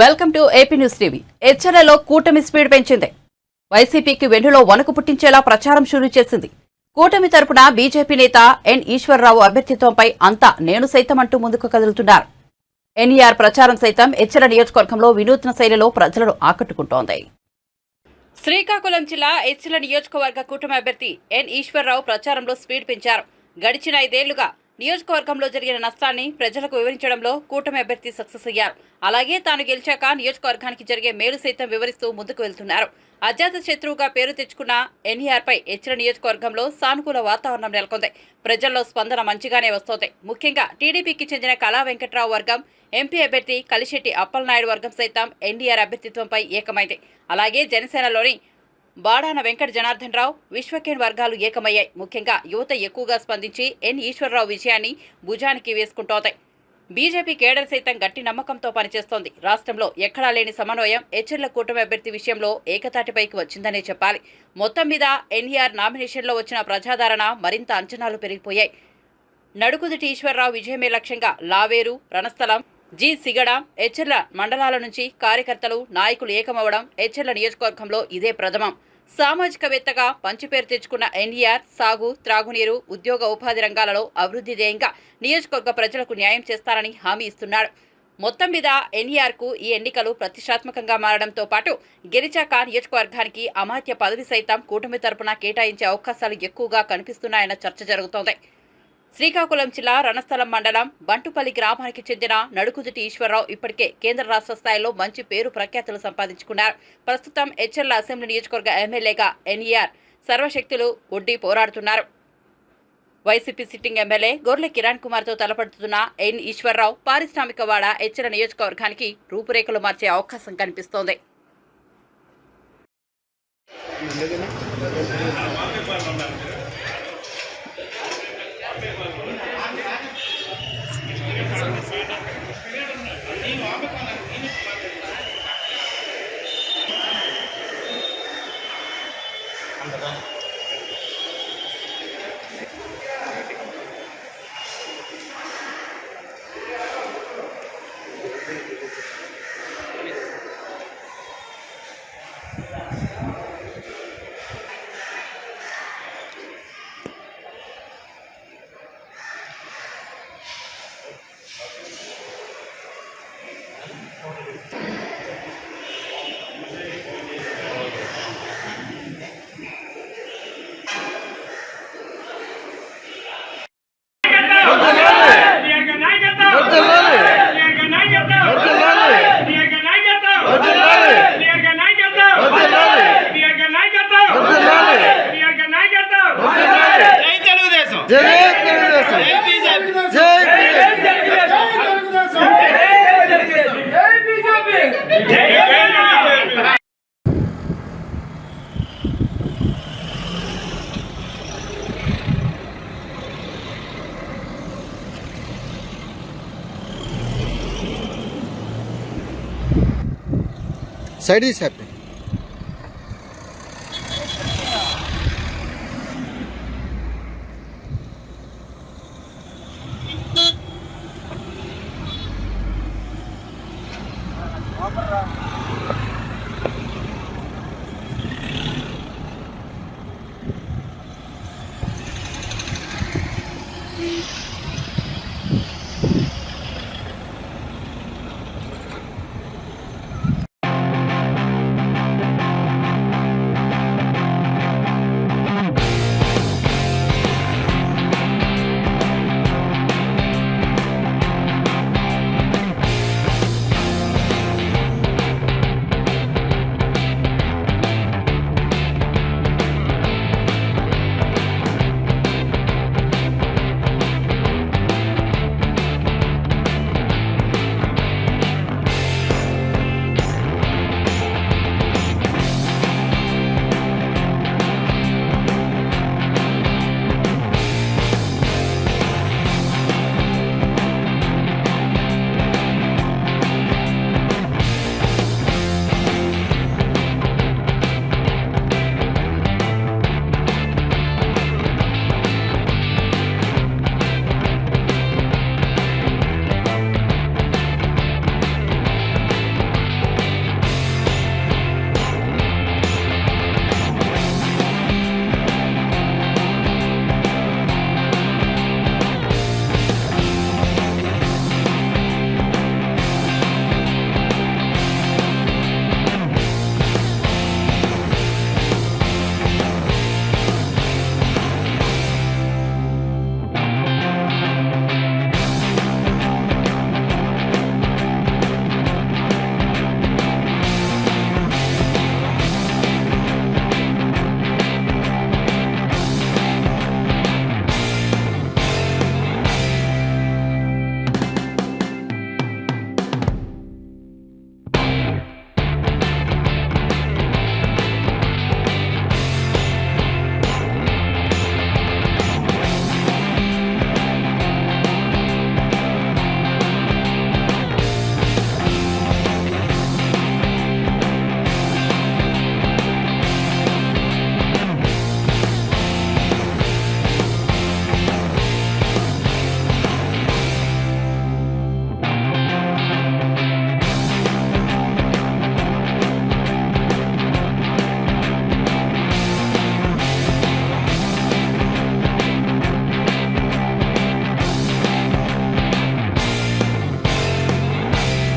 Welcome to AP news TV. హెచ్చరలో కూటమి speed పెంచింది. వైసీపీకి వెన్నులో వణుకు పుట్టించేలా ప్రచారం షురూ చేసింది. కూటమి తరపున బీజేపీ నేత ఎన్ ఈశ్వరరావు అభ్యర్థిత్వంపై అంతా నేను సైతం అంటూ ముందుకు కదులుతున్నారు. ఎన్ఈఆర్ ప్రచారం సైతం హెచ్చర నియోజకవర్గంలో వినూత్న శైలిలో ప్రజలను ఆకట్టుకుంటోంది. శ్రీకాకుళం జిల్లా ఎచ్చెల నియోజకవర్గ కూటమి అభ్యర్థి ఎన్ ఈశ్వరరావు ప్రచారంలో స్పీడ్ పెంచారు. గడిచిన ఐదేళ్ళుగా నియోజకవర్గంలో జరిగిన నష్టాన్ని ప్రజలకు వివరించడంలో కూటమి అభ్యర్థి సక్సెస్ అయ్యారు. అలాగే తాను గెలిచాక నియోజకవర్గానికి జరిగే మేలు సైతం వివరిస్తూ ముందుకు వెళ్తున్నారు. అజాత శత్రువుగా పేరు తెచ్చుకున్న ఎన్ఈఆర్పై హెచ్చిన నియోజకవర్గంలో సానుకూల వాతావరణం నెలకొంది. ప్రజల్లో స్పందన మంచిగానే వస్తోంది. ముఖ్యంగా టీడీపీకి చెందిన కళా వెంకట్రావు వర్గం ఎంపీ అభ్యర్థి కలిశెట్టి అప్పలనాయుడు వర్గం సైతం ఎన్డీఆర్ అభ్యర్థిత్వంపై ఏకమైంది. అలాగే జనసేనలోని బాడాన వెంకట జనార్దన్ రావు విశ్వకేన్ వర్గాలు ఏకమయ్యాయి. ముఖ్యంగా యువత ఎక్కువగా స్పందించి ఎన్ ఈశ్వరరావు విజయాన్ని భుజానికి వేసుకుంటోంది. బీజేపీ కేడర్ సైతం గట్టి నమ్మకంతో పనిచేస్తోంది. రాష్ట్రంలో ఎక్కడా లేని సమన్వయం హెచ్ఎల్ల కూటమి అభ్యర్థి విషయంలో ఏకతాటిపైకి వచ్చిందనే చెప్పాలి. మొత్తం మీద ఎన్ఈఆర్ నామినేషన్లో వచ్చిన ప్రజాదరణ మరింత అంచనాలు పెరిగిపోయాయి. నడుకుదుటి ఈశ్వరరావు విజయమే లక్ష్యంగా లావేరు రణస్థలం జి సిగడ హెచ్చర్ల మండలాల నుంచి కార్యకర్తలు నాయకులు ఏకమవడం హెచ్చర్ల నియోజకవర్గంలో ఇదే ప్రథమం. సామాజికవేత్తగా పంచిపేరు తెచ్చుకున్న ఎన్ఈఆర్ సాగు త్రాగునీరు ఉద్యోగ ఉపాధి రంగాలలో అభివృద్ధి ధ్యేయంగా నియోజకవర్గ ప్రజలకు న్యాయం చేస్తారని హామీ ఇస్తున్నాడు. మొత్తం మీద ఎన్ఈఆర్ ఈ ఎన్నికలు ప్రతిష్టాత్మకంగా మారడంతో పాటు గెలిచాక నియోజకవర్గానికి అమాత్య పదవి సైతం కూటమి తరపున కేటాయించే అవకాశాలు ఎక్కువగా కనిపిస్తున్నాయన్న చర్చ జరుగుతోంది. శ్రీకాకుళం జిల్లా రణస్థలం మండలం బంటుపల్లి గ్రామానికి చెందిన నడుకుదుటి ఈశ్వరరావు ఇప్పటికే కేంద్ర రాష్ట్ర స్థాయిలో మంచి పేరు ప్రఖ్యాతులు సంపాదించుకున్నారు. ప్రస్తుతం హెచ్ఎల్ అసెంబ్లీ నియోజకవర్గ ఎమ్మెల్యేగా ఎన్ఈఆర్ సర్వశక్తులు ఒడ్డి పోరాడుతున్నారు. వైసీపీ సిట్టింగ్ ఎమ్మెల్యే గొర్రె కిరణ్ కుమార్తో తలపడుతున్న ఎన్ ఈశ్వరరావు పారిశ్రామికవాడ హెచ్చల నియోజకవర్గానికి రూపురేఖలు మార్చే అవకాశం కనిపిస్తోంది. జై সাইডে দিচ্ছে আপনি Thank